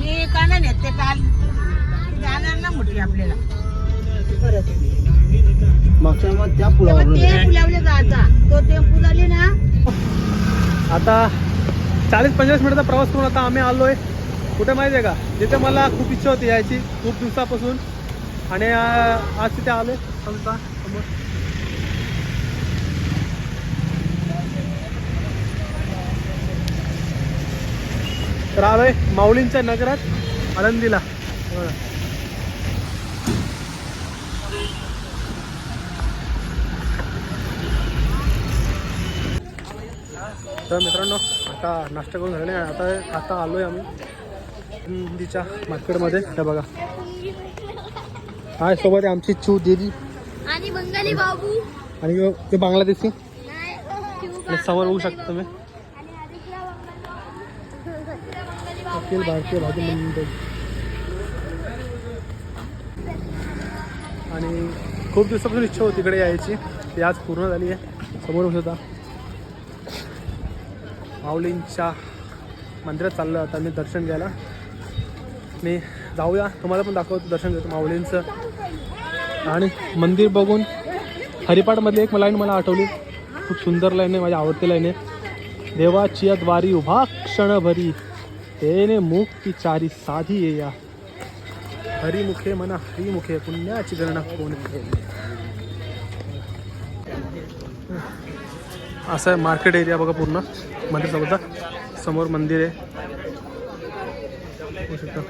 मी का नाही नेत ते काल? जाणार ना मोठी आपल्याला. परत मागच्या मग त्या तेव्हा पुलावर ते फुलावले जायचा. तो टेम्पो झाली ना. आता चाळीस पंचेचाळीस मिनिटाचा प्रवास करून आता आम्ही आलो आहे कुठे माहिती आहे का? जिथे मला खूप इच्छा होती यायची खूप दिवसापासून. आणि आज तिथे आलो समजा समोर. तर आहे माऊलींच्या नगरात आळंदीला बघा. तर मित्रांनो आता नाश्ता करून झाले आता आता आलो आहे आम्ही हिंदीच्या मार्केटमध्ये. हे बघा. हाय सोबत आमची चू दिदी. आणि बंगाली बाबू. आणि ते बांगलादेशी. समोर बघू शकता तुम्ही आणि आदित्य अखिल भारतीय भाजी मंडळ. आणि खूप दिवसापासून इच्छा होती इकडे यायची. ती आज पूर्ण झाली आहे. समोर होता शकता माऊलींच्या मंदिरात चाललं आता मी दर्शन घ्यायला. मी जाऊया. तुम्हाला पण दाखवतो दर्शन घेतो माऊलींचं. आणि मंदिर बघून हरिपाठमधली एक लाईन मला आठवली. खूप सुंदर लाईन आहे माझी आवडती लाईन आहे. देवाची द्वारी उभा क्षणभरी. तेने मुक्ती चारी साधी ये हरिमुखे म्हणा हरिमुखे पुण्याची गणना कोण असं आहे मार्केट एरिया बघा पूर्ण. मंदिर समजा समोर मंदिर आहे. शकता.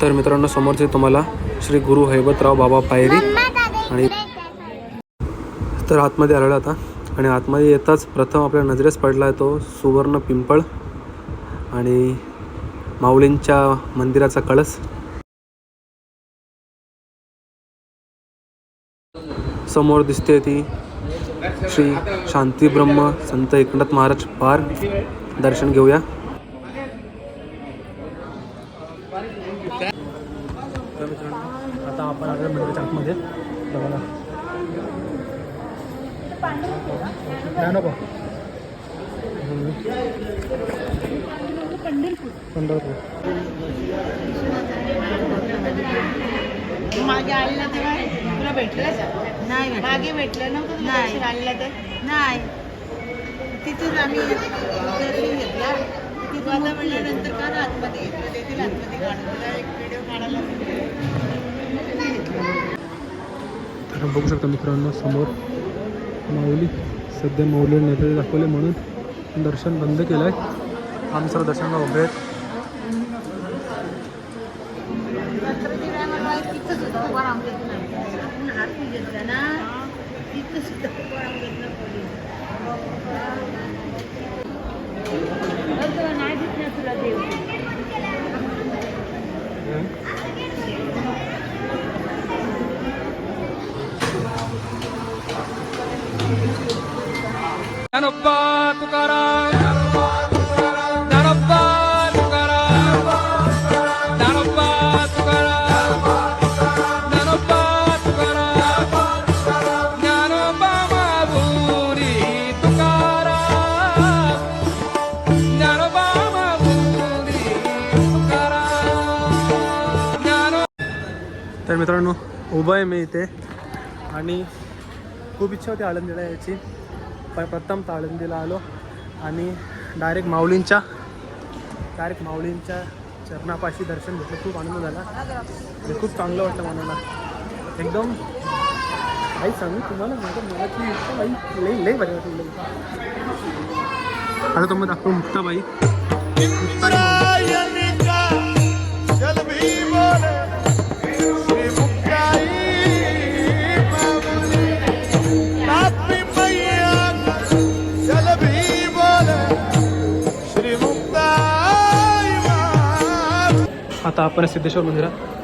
तर मित्रांनो समोरचे तुम्हाला श्री गुरु हैबतराव बाबा पायरी आणि तर आतमध्ये आलेला आता. आणि आतमध्ये येताच प्रथम आपल्या नजरेस पडला आहे तो सुवर्ण पिंपळ आणि माऊलींच्या मंदिराचा कळस. समोर दिसते ती. श्री शांती ब्रह्म संत एकनाथ महाराज पार दर्शन घेऊया. आता आपण आलो मंदिराच्या आतमध्ये बघा. नाही नको? पंढरपूर. मागे आलेला तेव्हा तुला भेटलं नाही मागे भेटलं ना? नाही. आलेला ते नाही. तिथून आम्ही घेतला. तिथून आता म्हणल्यानंतर का आतमध्ये घेतलं तेथील आतमध्ये काढून तुला एक व्हिडिओ काढायला तर बघू शकता मित्रांनो समोर माऊली सध्या माऊली नेते दाखवले म्हणून दर्शन बंद केलं आहे आम्ही सर्व दर्शनाला उभे आहेत यात्रेच्या तर मित्रांनो उभं आहे मी इथे. आणि खूप इच्छा होती आळंदीला यायची पण प्रथम तर आळंदीला आलो. आणि डायरेक्ट माऊलींच्या डायरेक्ट माऊलींच्या चरणापाशी दर्शन घेतलं. खूप आनंद झाला. ते खूप चांगलं वाटलं मनाला. एकदम काही सांगू तुम्हाला माझ्या मनातली इच्छा बाई लई लई भारी वाटलं. आता तुम्हाला दाखवू मुक्ताबाई मुक्ताबाई आता आपण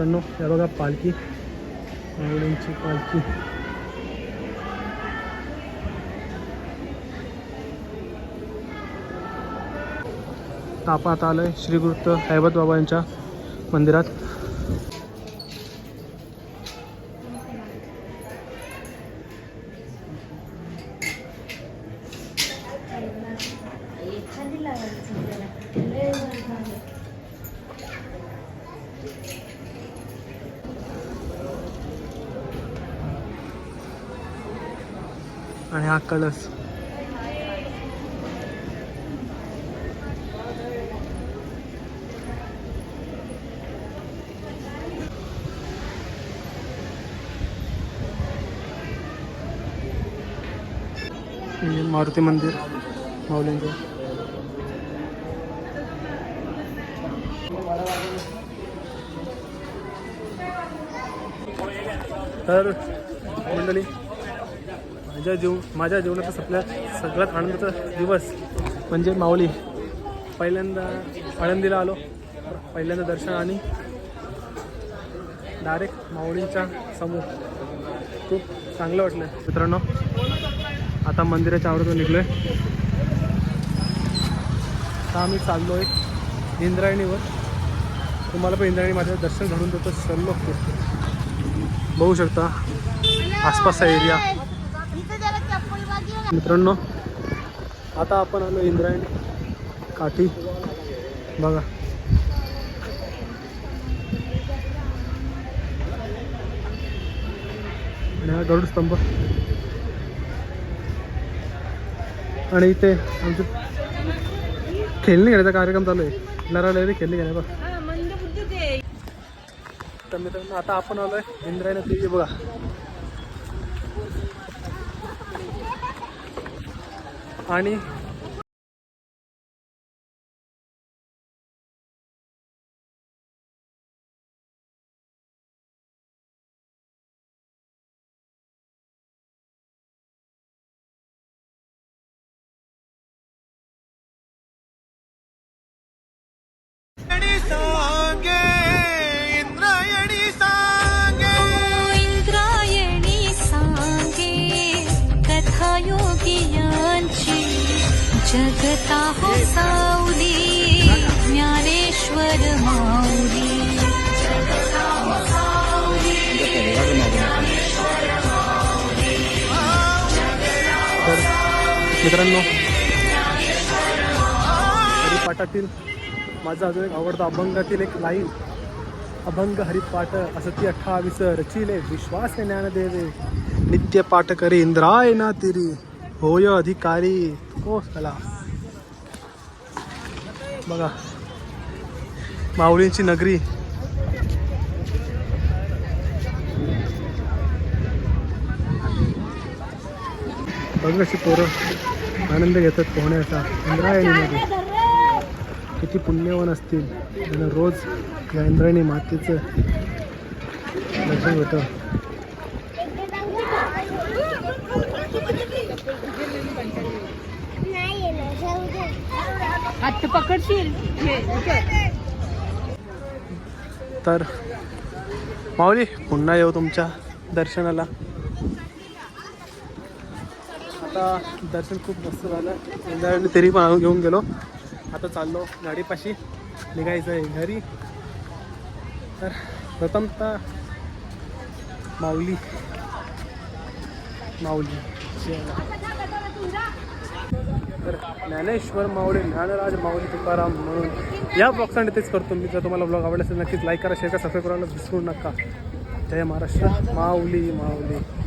मित्रांनो या बघा पालखी. माऊलींची पालखी. तापात आलं आलोय श्री हैबत बाबा यांच्या मंदिरात. आणि हा कलश मारुती मंदिर माऊलींचं. तर मंडळी माझ्या जीव माझ्या जीवनाचा सगळ्यात सगळ्यात आनंदाचा दिवस म्हणजे माऊली. पहिल्यांदा आळंदीला आलो. पहिल्यांदा दर्शन आणि डायरेक्ट माऊलींच्या समोर. खूप चांगलं वाटलं. मित्रांनो आता मंदिराच्या आवडतून निघलो आहे आता आम्ही चाललो आहे इंद्रायणीवर. तुम्हाला पण इंद्रायणी माझ्या दर्शन घडून देतो. सर्व बघू शकता. आसपासचा एरिया इथं जरा चप्पल बाजी बघा. मित्रांनो आता आपण आलो इंद्रायणी काठी. बघा. आणि हा गरुड स्तंभ. आणि इथे आमचे खेळणी घेण्याचा कार्यक्रम चालू आहे. लरा लहरी खेळणी घेण्या बघ. तर मित्रांनो आता आपण आलोय इंद्रायणी देवी बघा. आणि मित्रांनो हरिपाठातील माझा अजून एक आवडता अभंगातील एक लाईन अभंग हरिपाठ असती अठ्ठावीस रचिले विश्वास ज्ञान देवे नित्य पाठ करे इंद्राय ना तिरी होय अधिकारी हो चला बघा माऊलींची नगरी बघ कशी पोरं आनंद घेतात पोहण्याचा. इंद्रायणीमध्ये किती पुण्यवान असतील. त्यांना रोज या इंद्रायणी मातेचं दर्शन होतं. पकडशील. तर माऊली पुन्हा येऊ तुमच्या दर्शनाला. आता दर्शन खूप मस्त झालं. इंद्रायणी तरी पण घेऊन गेलो. आता चाललो गाडीपाशी. निघायचं आहे घरी. तर प्रथमतः माऊली. माऊली. तर ज्ञानेश्वर माऊली ज्ञानराज माऊली तुकाराम म्हणून. या ब्लॉगसाठी तेच करतो मी. जर तुम्हाला ब्लॉग आवडला असेल नक्कीच लाईक करा शेअर करा सबस्क्राईब करायला विसरू नका. जय महाराष्ट्र. माऊली माऊली.